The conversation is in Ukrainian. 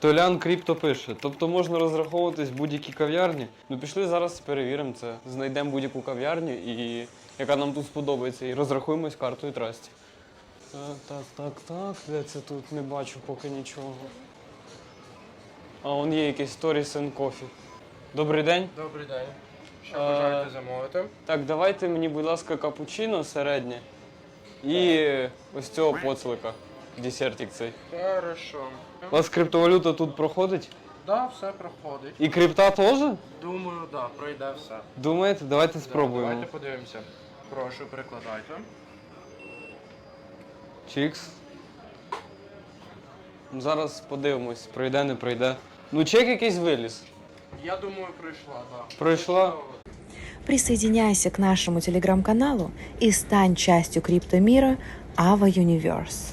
Толян Кріпто пише. Тобто можна розраховуватись в будь-якій кав'ярні. Ну пішли зараз перевіримо це. Знайдемо будь-яку кав'ярню, і яка нам тут сподобається, і розрахуємось картою трасті. Так, так, так, так. Де це тут? Не бачу поки нічого. А он є якийсь Stories and Coffee. Добрий день. Добрий день. Що Е, бажаєте замовити? Так, давайте мені, будь ласка, капучино середнє. І ось цього поцелика. Десертик цей. Хорошо. У вас криптовалюта тут проходить? Да, все проходить. І крипта теж? Думаю, да, пройде все. Думаєте? Давайте Да, спробуємо. Давайте подивимося. Прошу, перекладайте. Чікс. Ну, Зараз подивимось, пройде, не пройде. Ну, чек якийсь виліз. Я думаю, пройшла, да. Пройшла. Присоединяйся к нашему телеграм-каналу и стань частью криптомира Ava Universe.